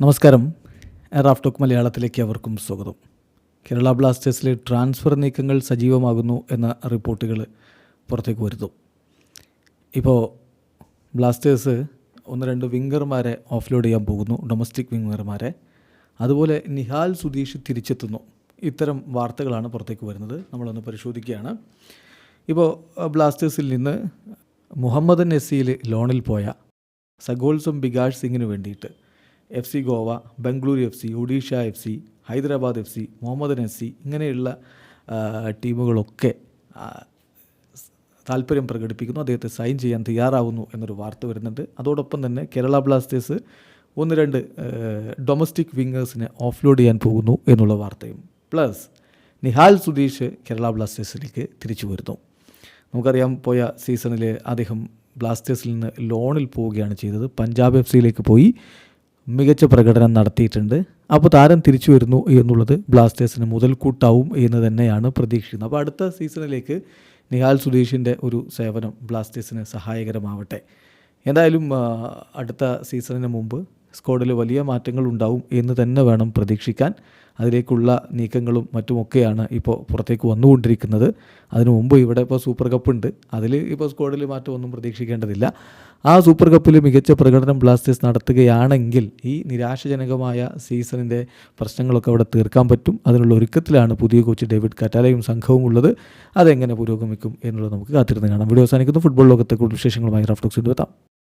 നമസ്കാരം. Raf talk മലയാളത്തിലേക്ക് അവർക്കും സ്വാഗതം. കേരള ബ്ലാസ്റ്റേഴ്സിലെ ട്രാൻസ്ഫർ നീക്കങ്ങൾ സജീവമാകുന്നു എന്ന റിപ്പോർട്ടുകൾ പുറത്തേക്ക് വരുന്നു. ഇപ്പോൾ ബ്ലാസ്റ്റേഴ്സ് ഒന്ന് രണ്ട് വിംഗർമാരെ ഓഫ്ലോഡ് ചെയ്യാൻ പോകുന്നു ഡൊമസ്റ്റിക് വിങ്ങർമാരെ. അതുപോലെ നിഹാൽ സുധീഷ് തിരിച്ചെത്തുന്നു. ഇത്തരം വാർത്തകളാണ് പുറത്തേക്ക് വരുന്നത്. നമ്മളൊന്ന് പരിശോധിക്കുകയാണ്. ഇപ്പോൾ ബ്ലാസ്റ്റേഴ്സിൽ നിന്ന് മുഹമ്മദ് നസീൽ ലോണിൽ പോയ സഗോൾസം ബികാഷ് സിംഗിന് വേണ്ടിയിട്ട് F C Goa Bengaluru F C Odisha F C Hyderabad F C Mohammedan F C ഇങ്ങനെയുള്ള ടീമുകളൊക്കെ താല്പര്യം പ്രകടിപ്പിക്കുന്നു. അദ്ദേഹത്തെ സൈൻ ചെയ്യാൻ തയ്യാറാവുന്നു എന്നൊരു വാർത്ത വരുന്നുണ്ട്. അതോടൊപ്പം തന്നെ കേരള ബ്ലാസ്റ്റേഴ്സ് ഒന്ന് രണ്ട് ഡൊമസ്റ്റിക് വിങ്ങേഴ്സിനെ ഓഫ്ലോഡ് ചെയ്യാൻ പോകുന്നു എന്നുള്ള വാർത്തയും. പ്ലസ് നിഹാൽ സുധീഷ് കേരള ബ്ലാസ്റ്റേഴ്സിലേക്ക് തിരിച്ചു വരുന്നു. നമുക്കറിയാം പോയ സീസണിൽ അദ്ദേഹം ബ്ലാസ്റ്റേഴ്സിൽ നിന്ന് ലോണിൽ പോവുകയാണ് ചെയ്തത്. പഞ്ചാബ് എഫ് സിയിലേക്ക് പോയി. മികച്ച പ്രകടനം നടത്തിയിട്ടുണ്ട്. അപ്പോൾ താരം തിരിച്ചു വരുന്നു എന്നുള്ളത് ബ്ലാസ്റ്റേഴ്സിന് മുതൽക്കൂട്ടാവും എന്ന് തന്നെയാണ് പ്രതീക്ഷിക്കുന്നത്. അപ്പോൾ അടുത്ത സീസണിലേക്ക് നിഹാൽ സുധീഷിന്റെ ഒരു സേവനം ബ്ലാസ്റ്റേഴ്സിന് സഹായകരമാവട്ടെ. എന്തായാലും അടുത്ത സീസണിന് മുമ്പ് സ്ക്വാഡിൽ വലിയ മാറ്റങ്ങൾ ഉണ്ടാവും എന്ന് തന്നെ വേണം പ്രതീക്ഷിക്കാൻ. അതിലേക്കുള്ള നീക്കങ്ങളും മറ്റുമൊക്കെയാണ് ഇപ്പോൾ പുറത്തേക്ക് വന്നുകൊണ്ടിരിക്കുന്നത്. അതിനു മുമ്പ് ഇവിടെ ഇപ്പോൾ സൂപ്പർ കപ്പ് ഉണ്ട്. അതിൽ ഇപ്പോൾ സ്ക്വാഡിൽ മാറ്റമൊന്നും പ്രതീക്ഷിക്കേണ്ടതില്ല. ആ സൂപ്പർ കപ്പിൽ മികച്ച പ്രകടനം ബ്ലാസ്റ്റേഴ്സ് നടത്തുകയാണെങ്കിൽ ഈ നിരാശജനകമായ സീസണിന്റെ പ്രശ്നങ്ങളൊക്കെ അവിടെ തീർക്കാൻ പറ്റും. അതിനുള്ള ഒരുക്കത്തിലാണ് പുതിയ കോച്ച് ഡേവിഡ് കറ്റാലയും സംഘവും ഉള്ളത്. അതെങ്ങനെ പുരോഗമിക്കും എന്നുള്ളത് നമുക്ക് കാത്തിരുന്ന് കാണാം. വീഡിയോ അവസാനിക്കുന്നു. ഫുട്ബോൾ ലോകത്തെ കൂടുതൽ വിശേഷങ്ങളുമായി റഫ്ലോക്സ് എത്താം.